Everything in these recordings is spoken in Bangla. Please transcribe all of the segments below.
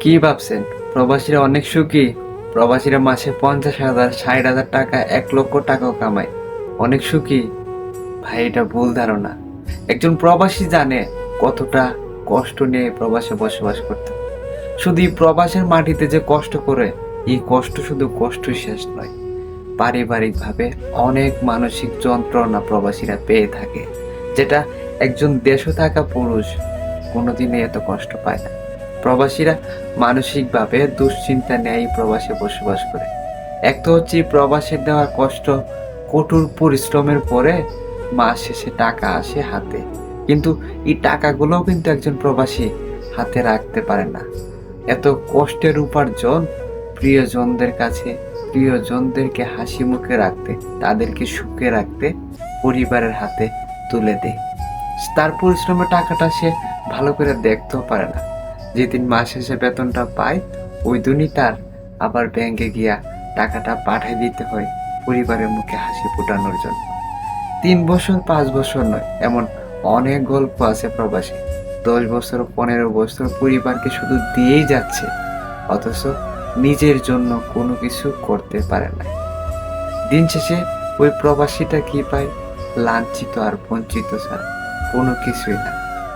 কি ভাবছেন? প্রবাসীরা অনেক সুখী। প্রবাসীরা মাসে পঞ্চাশ হাজার, ষাট হাজার টাকা, এক লক্ষ টাকাও কামায়। অনেক সুখী। ভাই, এটা ভুল ধারণা। একজন প্রবাসী জানে কতটা কষ্ট নিয়ে প্রবাসে বসবাস করতে। শুধু প্রবাসের মাটিতে যে কষ্ট করে, এই কষ্ট শুধু কষ্ট শেষ নয়। পারিবারিকভাবে অনেক মানসিক যন্ত্রণা প্রবাসীরা পেয়ে থাকে। যেটা একজন দেশে থাকা পুরুষ কোনোদিনই এত কষ্ট পায় না। প্রবাসীরা মানসিকভাবে দুশ্চিন্তা নেয় প্রবাসে বসবাস করে। এক তো হচ্ছে প্রবাসের দেওয়া কষ্ট, কঠোর পরিশ্রমের পরে মাস শেষে টাকা আসে হাতে। কিন্তু এই টাকাগুলোও কিন্তু একজন প্রবাসী হাতে রাখতে পারে না। এত কষ্টের উপার্জন প্রিয়জনদের কাছে, প্রিয়জনদেরকে হাসি মুখে রাখতে, তাদেরকে সুখে রাখতে পরিবারের হাতে তুলে দেয়। তার পরিশ্রমের টাকাটা সে ভালো করে দেখতেও পারে না। যেদিন মাস শেষে বেতনটা পায়, ওই দিনই তার আবার ব্যাংকে গিয়া টাকাটা পাঠিয়ে দিতে হয় পরিবারের মুখে হাসি ফোটানোর জন্য। তিন বছর, পাঁচ বছর নয়, এমন অনেক গল্প আছে প্রবাসী। দশ বছর, পনেরো বছর পরিবারকে শুধু দিয়েই যাচ্ছে, অথচ নিজের জন্য কোনো কিছু করতে পারে না। দিন শেষে ওই প্রবাসীটা কি পায়? লাঞ্ছিত আর বঞ্চিত ছাড়া কোনো কিছুই না।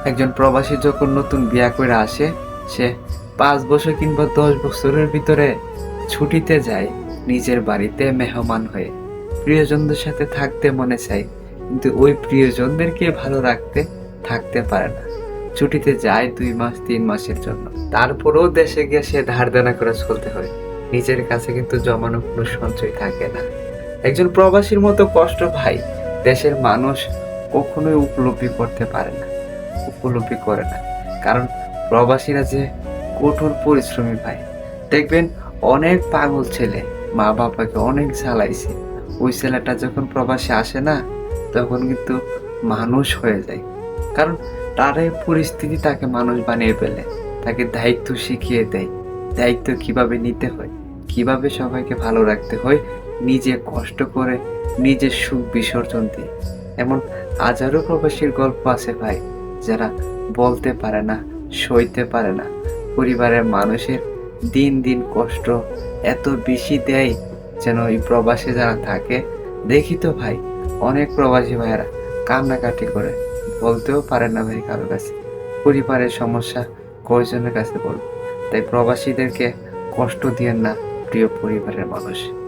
একজন প্রবাসী যখন নতুন বিয়া করে আসে সে পাঁচ বছর কিংবা দশ বছরের ভিতরে ছুটিতে যায় নিজের বাড়িতে মেহমান হয়ে। প্রিয়জনদের সাথে থাকতে মনে চায়, কিন্তু ওই প্রিয়জনদেরকে ভালো রাখতে থাকতে পারে না। ছুটিতে যায় দুই মাস, তিন মাসের জন্য। তারপরেও দেশে গিয়ে সে ধার দেনা করে চলতে হয়। নিজের কাছে কিন্তু জমানো কোনো সঞ্চয় থাকে না। একজন প্রবাসীর মতো কষ্ট ভাই দেশের মানুষ কখনোই উপলব্ধি করতে পারে না। উপলব্ধি করে না। কারণ প্রবাসীরা যে কঠোর পরিশ্রমী ভাই। দেখবেন অনেক পাগল ছেলে মা বাবাকে অনেক জ্বালাইছে। ওই ছেলেটা যখন প্রবাসে আসে না, তখন কিন্তু মানুষ হয়ে যায়। কারণ তার এই পরিস্থিতি তাকে মানুষ বানিয়ে ফেলে। তাকে দায়িত্ব শিখিয়ে দেয়। দায়িত্ব কীভাবে নিতে হয়, কীভাবে সবাইকে ভালো রাখতে হয়, নিজে কষ্ট করে নিজের সুখ বিসর্জন দিয়ে। এমন হাজারো প্রবাসীর গল্প আছে ভাই, যারা বলতে পারে না সইতে পারে না। পরিবারের মানুষের দিন দিন কষ্ট এত বেশি দেয় যেন এই প্রবাসে যারা থাকে। দেখি তো ভাই, অনেক প্রবাসী ভাইয়েরা কান্নাকাটি করে। বলতেও পারে না ভাই কারোর কাছে। পরিবারের সমস্যা কয়জনের কাছে বলব? তাই প্রবাসীদেরকে কষ্ট দিয়েন না প্রিয় পরিবারের মানুষ।